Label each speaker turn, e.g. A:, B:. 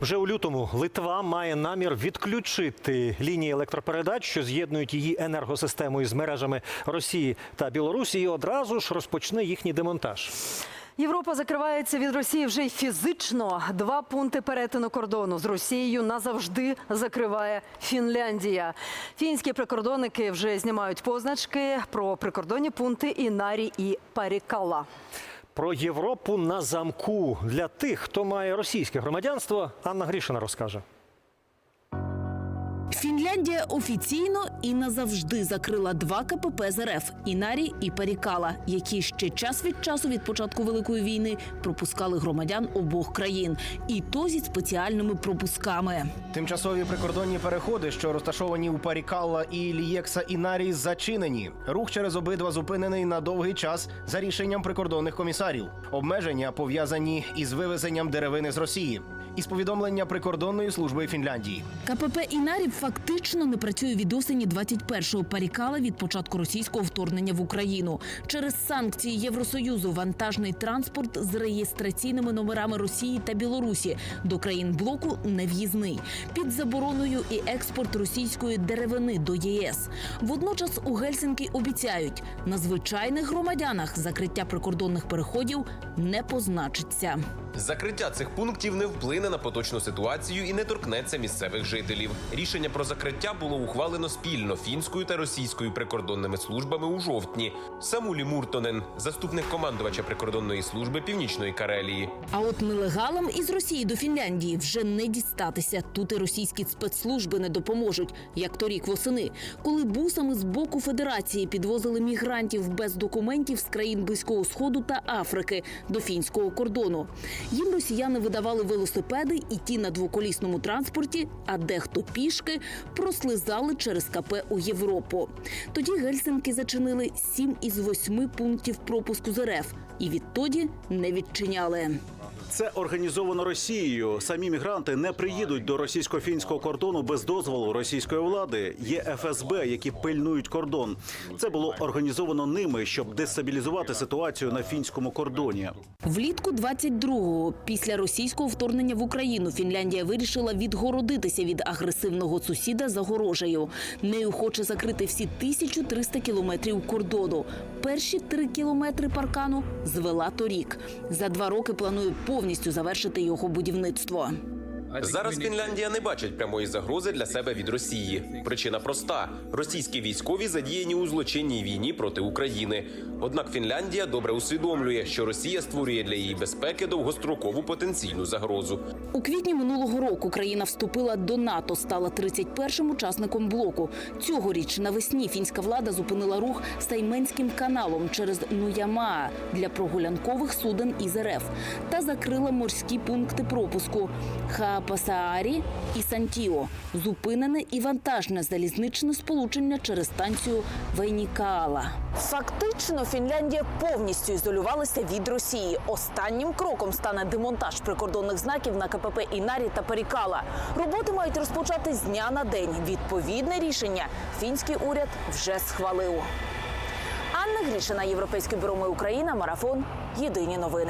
A: Вже у лютому Литва має намір відключити лінії електропередач, що з'єднують її енергосистему із мережами Росії та Білорусі, і одразу ж розпочне їхній демонтаж.
B: Європа закривається від Росії вже й фізично. Два пункти перетину кордону з Росією назавжди закриває Фінляндія. Фінські прикордонники вже знімають позначки про прикордонні пункти Інарі і Парікала.
A: Про Європу на замку для тих, хто має російське громадянство, Анна Грішина розкаже.
C: Фінляндія офіційно і назавжди закрила два КПП з РФ – Інарі і Парікала, які ще час від часу від початку великої війни пропускали громадян обох країн, і то зі спеціальними пропусками.
D: Тимчасові прикордонні переходи, що розташовані у Парікалла і Лієкса Інарі, зачинені. Рух через обидва зупинений на довгий час за рішенням прикордонних комісарів. Обмеження пов'язані із вивезенням деревини з Росії. Із повідомлення прикордонної служби Фінляндії.
C: КПП Інарі фактично не працює від осені 21-го Парікала від початку російського вторгнення в Україну. Через санкції Євросоюзу вантажний транспорт з реєстраційними номерами Росії та Білорусі до країн блоку не в'їзний. Під забороною і експорт російської деревини до ЄС. Водночас у Гельсінкі обіцяють, на звичайних громадянах закриття прикордонних переходів не позначиться.
E: Закриття цих пунктів не вплине на поточну ситуацію і не торкнеться місцевих жителів. Рішення про закриття було ухвалено спільно фінською та російською прикордонними службами у жовтні. Самулі Муртонен, заступник командувача прикордонної служби Північної Карелії.
C: А от нелегалам із Росії до Фінляндії вже не дістатися. Тут і російські спецслужби не допоможуть, як торік восени, коли бусами з боку федерації підвозили мігрантів без документів з країн Близького Сходу та Африки до фінського кордону. Їм росіяни видавали велосипеди і ті на двоколісному транспорті, а дехто пішки прослизали через КП у Європу. Тоді Гельсинки зачинили сім із восьми пунктів пропуску з РФ і відтоді не відчиняли.
F: Це організовано Росією. Самі мігранти не приїдуть до російсько-фінського кордону без дозволу російської влади. Є ФСБ, які пильнують кордон. Це було організовано ними, щоб дестабілізувати ситуацію на фінському кордоні.
C: Влітку 22-го, після російського вторгнення в Україну, Фінляндія вирішила відгородитися від агресивного сусіда загорожею. Нею хоче закрити всі 1300 кілометрів кордону. Перші три кілометри паркану звела торік. За два роки планує повністю завершити його будівництво.
E: Зараз Фінляндія не бачить прямої загрози для себе від Росії. Причина проста: російські військові задіяні у злочинній війні проти України. Однак Фінляндія добре усвідомлює, що Росія створює для її безпеки довгострокову потенційну загрозу.
C: У квітні минулого року країна вступила до НАТО, стала 31-м учасником блоку. Цьогоріч навесні фінська влада зупинила рух Стайменським каналом через Нуямаа для прогулянкових суден із РФ та закрила морські пункти пропуску Хаапасаарі і Сантіо. Зупинене і вантажне залізничне сполучення через станцію Вейнікаала.
G: Фактично, Фінляндія повністю ізолювалася від Росії. Останнім кроком стане демонтаж прикордонних знаків на КПП Інарі та Парікала. Роботи мають розпочати з дня на день. Відповідне рішення фінський уряд вже схвалив. Анна Грішина, Європейське бюро «Ми Україна, марафон. Єдині новини.